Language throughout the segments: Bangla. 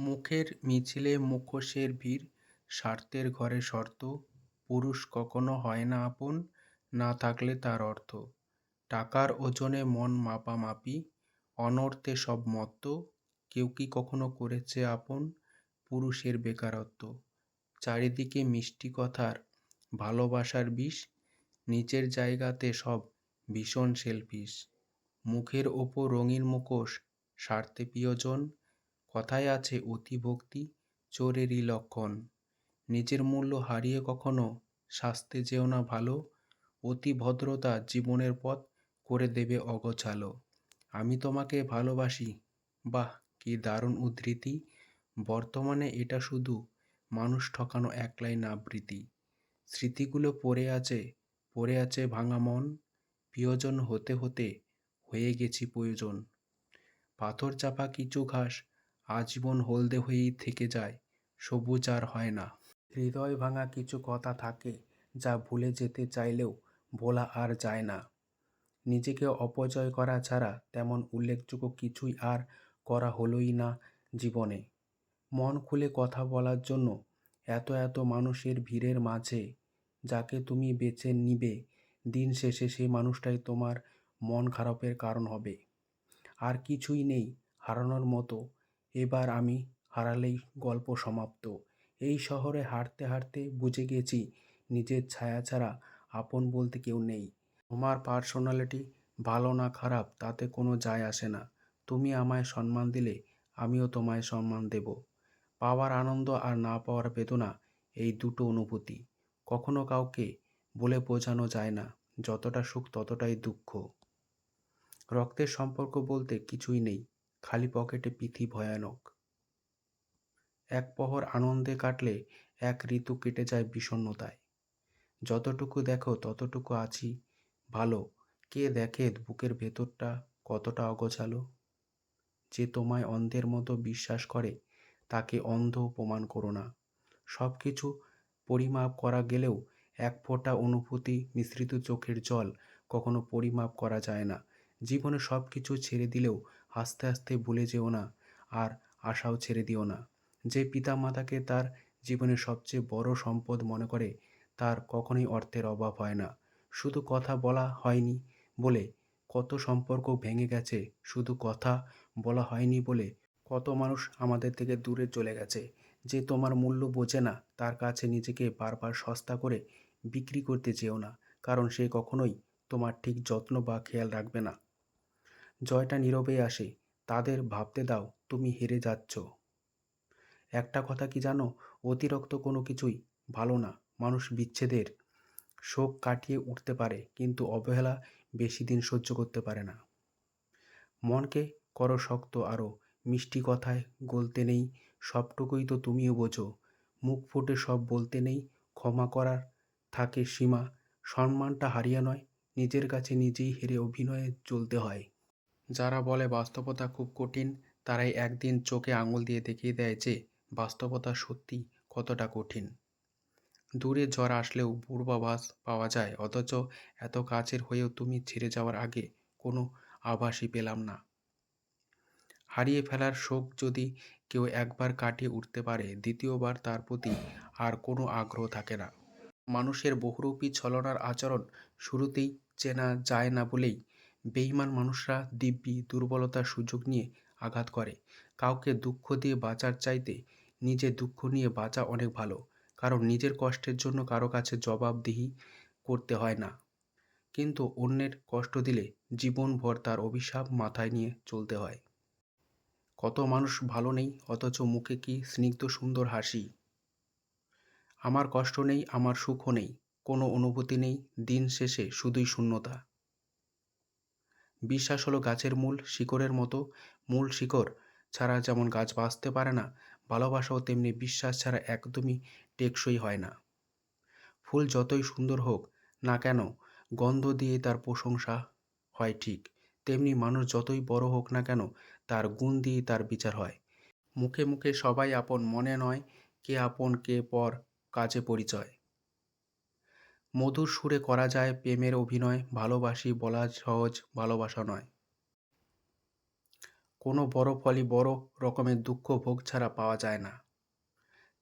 মুখের মিছিলে মুখোশের ভিড়, স্বার্থের ঘরে শর্ত, পুরুষ কখনো হয় না আপন, না থাকলে তার অর্থ। টাকার ওজনে মন মাপামাপি, অনর্থে সব মত্ত, কেউ কি কখনো করেছে আপন, পুরুষের বেকারত্ব। চারিদিকে মিষ্টি কথার, ভালোবাসার বিষ, নিচের জায়গাতে সব ভীষণ সেলফিশ। মুখের ওপর রঙিন মুখোশ, স্বার্থে প্রিয়জন কথায় আছে অতিভক্তি চোরেরই লক্ষণ। নিজের মূল্য হারিয়ে কখনো শাস্তে যেও না ভালো, অতি ভদ্রতা জীবনের পথ করে দেবে অগোছালো। আমি তোমাকে ভালোবাসি, বাহ, কি দারুণ উদ্ধৃতি। বর্তমানে এটা শুধু মানুষ ঠকানো এক লাইন আবৃত্তি স্মৃতিগুলো পড়ে আছে পড়ে আছে ভাঙা মন। প্রিয়জন হতে হতে হয়ে গেছি প্রয়োজন। পাথর চাপা কিছু ঘাস আজীবন হলদে হয়েই থেকে যায়, সবুজ আর হয় না। হৃদয় ভাঙা কিছু কথা থাকে যা ভুলে যেতে চাইলেও বলা আর যায় না। নিজেকে অপচয় করা ছাড়া তেমন উল্লেখযোগ্য কিছুই আর করা হলোই না জীবনে। মন খুলে কথা বলার জন্য এত এত মানুষের ভিড়ের মাঝে যাকে তুমি বেছে নিবে, দিন শেষে সেই মানুষটাই তোমার মন খারাপের কারণ হবে। আর কিছুই নেই হারানোর মতো এবার আমি হারালেই গল্প সমাপ্ত। এই শহরে হাঁটতে হাঁটতে বুঝে গেছি, নিজের ছায়া ছাড়া আপন বলতে কেউ নেই। তোমার পার্সোনালিটি ভালো না খারাপ, তাতে কোনো যায় আসে না। তুমি আমায় সম্মান দিলে, আমিও তোমায় সম্মান দেব। পাওয়ার আনন্দ আর না পাওয়ার বেদনা, এই দুটো অনুভূতি। কখনো কাউকে বলে বোঝানো যায় না, যতটা সুখ ততটাই দুঃখ। রক্তের সম্পর্ক বলতে কিছুই নেই। খালি পকেটে পিথি ভয়ানক। এক পহর আনন্দে কাটলে এক ঋতু কেটে যায় বিষণ্ণতায়। যতটুকু দেখো ততটুকু আছি, ভালো। কে দেখে বুকের ভেতরটা কতটা অগোছালো? যে তোমায় অন্ধের মতো বিশ্বাস করে, তাকে অন্ধ প্রমাণ করো না। সব কিছু পরিমাপ করা গেলেও এক ফোঁটা অনুভূতি মিশ্রিত চোখের জল কখনো পরিমাপ করা যায় না। জীবনে সব কিছু ছেড়ে দিলেও আস্তে আস্তে ভুলে যেও না আর আশাও ছেড়ে দিও না। যে পিতামাতাকে তার জীবনের সবচেয়ে বড় সম্পদ মনে করে, তার কখনোই অর্থের অভাব হয় না। শুধু কথা বলা হয়নি বলে কত সম্পর্ক ভেঙে গেছে, শুধু কথা বলা হয়নি বলে কত মানুষ আমাদের থেকে দূরে চলে গেছে। যে তোমার মূল্য বোঝে না, তার কাছে নিজেকে বারবার সস্তা করে বিক্রি করতে চেও না, কারণ সে কখনোই তোমার ঠিক যত্ন বা খেয়াল রাখবে না। জয়টা নীরবে আসে। তাদের ভাবতে দাও, তুমি হেরে যাচ্ছ। একটা কথা কি জানো? অতিরিক্ত কোনো কিছুই ভালো না, মানুষ বিচ্ছেদের। শোক কাটিয়ে উঠতে পারে, কিন্তু অবহেলা বেশি দিন সহ্য করতে পারে না। মনকে করো শক্ত আরও মিষ্টি কথায় গলতে নেই, সবটুকুই তো তুমিও বোঝো। মুখ ফুটে সব বলতে নেই, ক্ষমা করার থাকে সীমা। সম্মানটা হারিয়ে নয়, নিজের কাছে নিজেই হেরে অভিনয়ে চলতে হয়। যারা বলে বাস্তবতা খুব কঠিন, তারাই একদিন চোখে আঙুল দিয়ে দেখিয়ে দেয় যে বাস্তবতা সত্যি কতটা কঠিন। দূরে ঝড় আসলেও পূর্বাভাস পাওয়া যায়, অথচ এত কাছের হয়েও তুমি ছেড়ে যাওয়ার আগে কোনো আভাসই পেলাম না। হারিয়ে ফেলার শোক যদি কেউ একবার কাটিয়ে উঠতে পারে, দ্বিতীয়বার তার প্রতি আর কোনো আগ্রহ থাকে না। মানুষের বহুরূপী ছলনার আচরণ শুরুতেই চেনা যায় না বলেই বেইমান মানুষরা দিব্যি দুর্বলতার সুযোগ নিয়ে আঘাত করে। কাউকে দুঃখ দিয়ে বাঁচার চাইতে নিজে দুঃখ নিয়ে বাঁচা অনেক ভালো, কারণ নিজের কষ্টের জন্য কারও কাছে জবাবদিহি করতে হয় না। কিন্তু অন্যের কষ্ট দিলে জীবনভর তার অভিশাপ মাথায় নিয়ে চলতে হয়। কত মানুষ ভালো নেই, অথচ মুখে কি স্নিগ্ধ সুন্দর হাসি? আমার কষ্ট নেই, আমার সুখও নেই, কোনো অনুভূতি নেই, দিন শেষে শুধুই শূন্যতা। বিশ্বাস হলো গাছের মূল শিকড়ের মতো। মূল শিকড় ছাড়া যেমন গাছ বাঁচতে পারে না, ভালোবাসাও তেমনি বিশ্বাস ছাড়া একদমই টেকসই হয় না। ফুল যতই সুন্দর হোক না কেন, গন্ধ দিয়ে তার প্রশংসা হয় ঠিক। তেমনি মানুষ যতই বড় হোক না কেন, তার গুণ দিয়ে তার বিচার হয়। মুখে মুখে সবাই আপন, মনে নয় কে আপন, কে পর, কাজে পরিচয়। মধুর সুরে করা যায় প্রেমের অভিনয়, ভালোবাসি বলা সহজ, ভালোবাসা নয়। কোনো বড় ফলই বড় রকমের দুঃখ ভোগ ছাড়া পাওয়া যায় না।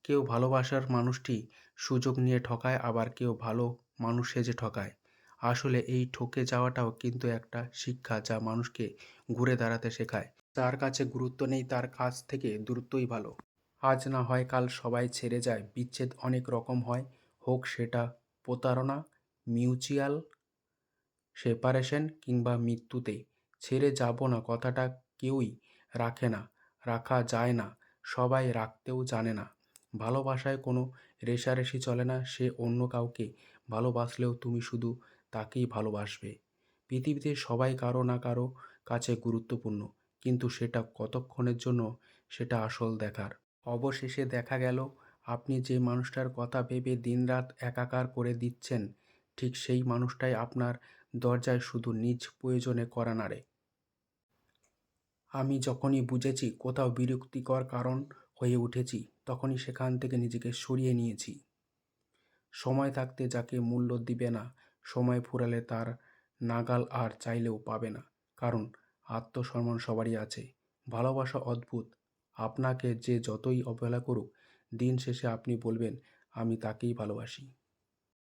কেউ ভালোবাসার মানুষটি সুযোগ নিয়ে ঠকায়, আবার কেউ ভালো মানুষ সেজে ঠকায়। আসলে এই ঠকে যাওয়াটাও কিন্তু একটা শিক্ষা যা মানুষকে ঘুরে দাঁড়াতে শেখায়। যার কাছে গুরুত্ব নেই, তার কাছ থেকে দূরত্বই ভালো। আজ না হয় কাল সবাই ছেড়ে যায়, বিচ্ছেদ অনেক রকম হয়, হোক সেটা প্রতারণা, মিউচুয়াল সেপারেশন কিংবা মৃত্যুতে ছেড়ে যাব না কথাটা কেউই রাখে না, রাখা যায় না, সবাই রাখতেও জানে না। ভালোবাসায় কোনো রেষারেষি চলে না, সে অন্য কাউকে ভালোবাসলেও তুমি শুধু তাকেই ভালোবাসবে। পৃথিবীতে সবাই কারও না কারও কাছে গুরুত্বপূর্ণ, কিন্তু সেটা কতক্ষণের জন্য সেটা আসল দেখার। অবশেষে দেখা গেল আপনি যে মানুষটার কথা ভেবে দিনরাত একাকার করে দিচ্ছেন, ঠিক সেই মানুষটাই আপনার দরজায় শুধু নিজ প্রয়োজনে করা নাড়ে আমি যখনই বুঝেছি কোথাও বিরক্তিকর কারণ হয়ে উঠেছি, তখনই সেখান থেকে নিজেকে সরিয়ে নিয়েছি। সময় থাকতে যাকে মূল্য দিবে না, সময় ফুরালে তার নাগাল আর চাইলেও পাবে না, কারণ আত্মসম্মান সবারই আছে। ভালোবাসা অদ্ভুত। আপনাকে যে যতই অবহেলা করুক দিন শেষে আপনি বলবেন আমি তাকেই ভালোবাসি।